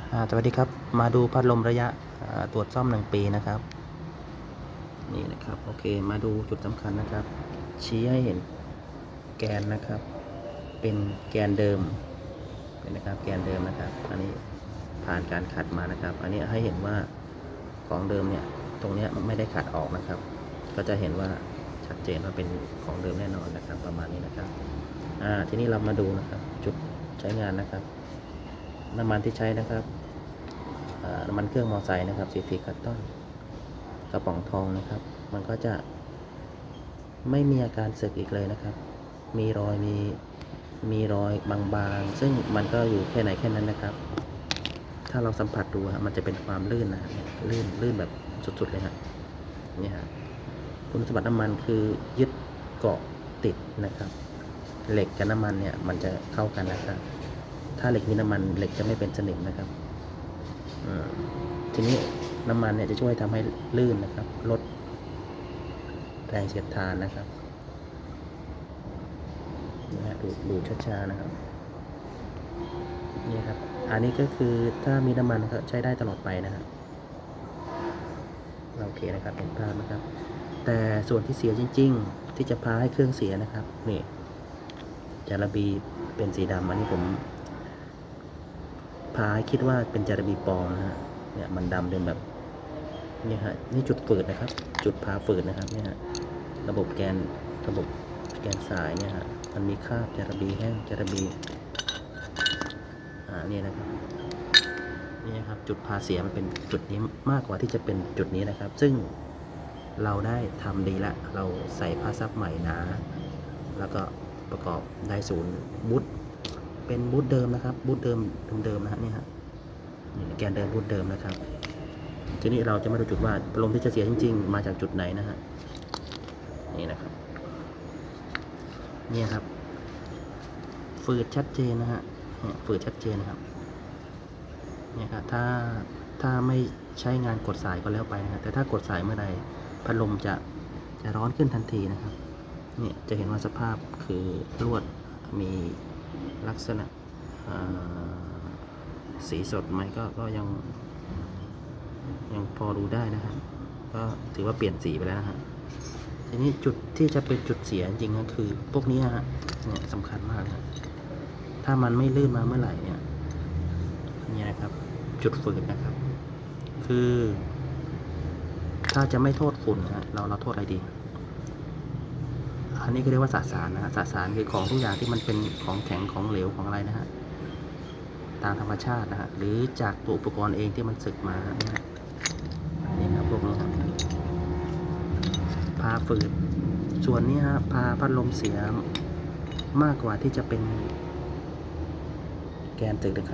อ่าสวัสดีครับ มาดูพัดลมระยะตรวจซ่อมหนึ่งปีนะครับ นี่นะครับ โอเค มาดูจุดสำคัญนะครับ ชี้ให้เห็นแกนนะครับ เป็นแกนเดิมเห็นนะครับ แกนเดิมนะครับ อันนี้ผ่านการขัดมานะครับ อันนี้ให้เห็นว่าของเดิมเนี่ย ตรงนี้ไม่ได้ขัดออกนะครับ ก็จะเห็นว่าชัดเจนว่าเป็นของเดิมแน่นอนนะครับ ประมาณนี้นะครับ อ่า ทีนี้เรามาดูนะครับ จุดใช้งานนะครับ น้ำมันที่ใช้นะครับน้ำมันเครื่องมอไซค์นะครับซีทีคัตตอนกระป๋องทองนะครับ มันก็จะไม่มีอาการสึกอีกเลยนะครับ มีรอยมีมีรอยบางๆ ซึ่งมันก็อยู่แค่ไหนแค่นั้นนะครับ ถ้าเราสัมผัสดูฮะมันจะเป็นความลื่นนะลื่นลื่นแบบสุดๆเลยฮะเนี่ยฮะคุณสมบัติน้ำมันคือยึดเกาะติดนะครับ เหล็กกับน้ำมันเนี่ยมันจะเข้ากันนะครับ ถ้าเหล็กมีน้ำมันเหล็กจะไม่เป็นสนิมนะครับทีนี้น้ำมันเนี่ยจะช่วยทำให้ลื่นนะครับ ลดแรงเสียดทานนะครับนะดูดูช้าๆนะครับนี่ครับ อันนี้ก็คือถ้ามีน้ำมันก็ใช้ได้ตลอดไปนะครับโอเคนะครับเห็นภาพนะครับ แต่ส่วนที่เสียจริง ๆ ที่จะพาให้เครื่องเสียนะครับนี่จาระบีเป็นสีดำอันนี้ผม พาให้คิดว่าเป็นจาระบีปลอมนะฮะเนี่ยมันดำเป็นแบบนี่ฮะนี่จุดฝืดนะครับ จุดพาฝืดนะครับเนี่ยฮะระบบแกนระบบแกนสายเนี่ยฮะมันมีคราบจาระบีแห้งจาระบีอ่าเนี่ยนะครับนี่นะครับจุดพาเสียมันเป็นจุดนี้มากกว่าที่จะเป็นจุดนี้นะครับ ซึ่งเราได้ทำดีละ เราใส่ผ้าซับใหม่หนา แล้วก็ประกอบได้ศูนย์บูท เป็นบูทเดิมนะครับบูทเดิมเดิมๆนะฮะนี่ฮะแกนเดิมบูทเดิมนะครับ ทีนี้เราจะมาดูจุดว่าลมที่จะเสียจริง ๆ มาจากจุดไหนนะฮะนี่นะครับนี่ครับ ฝืดชัดเจนนะฮะฝืดชัดเจนนะครับเนี่ยครับถ้าถ้าไม่ใช้งานกดสายก็แล้วไปนะครับแต่ถ้ากดสายเมื่อใดพัดลมจะจะร้อนขึ้นทันทีนะครับเนี่ยจะเห็นว่าสภาพคือลวดมี ลักษณะสีสดไหมก็ก็ยัง ยังพอดูได้นะครับก็ถือว่าเปลี่ยนสีไปแล้วนะฮะทีนี้จุดที่จะเป็นจุดเสียจริงก็คือ พวกนี้ฮะเนี่ยสำคัญมากนะถ้ามันไม่ลื่นมาเมื่อไหร่เนี่ยนี่นะครับ จุดฝืดนะครับ คือ ถ้าจะไม่โทษฝุ่นนะฮะเราเราโทษอะไรดี อันนี้ก็เรียกว่าสสารนะฮะสสารคือของทุกอย่างที่มันเป็นของแข็งของเหลวของอะไรนะฮะตามธรรมชาตินะฮะหรือจากตัวอุปกรณ์เองที่มันสึกมาเนี่ยฮะนี่ครับพวกนี้ครับพาฝืดส่วนนี้ฮะพาพัดลมเสียมากกว่าที่จะเป็นแกนตึกนะครับ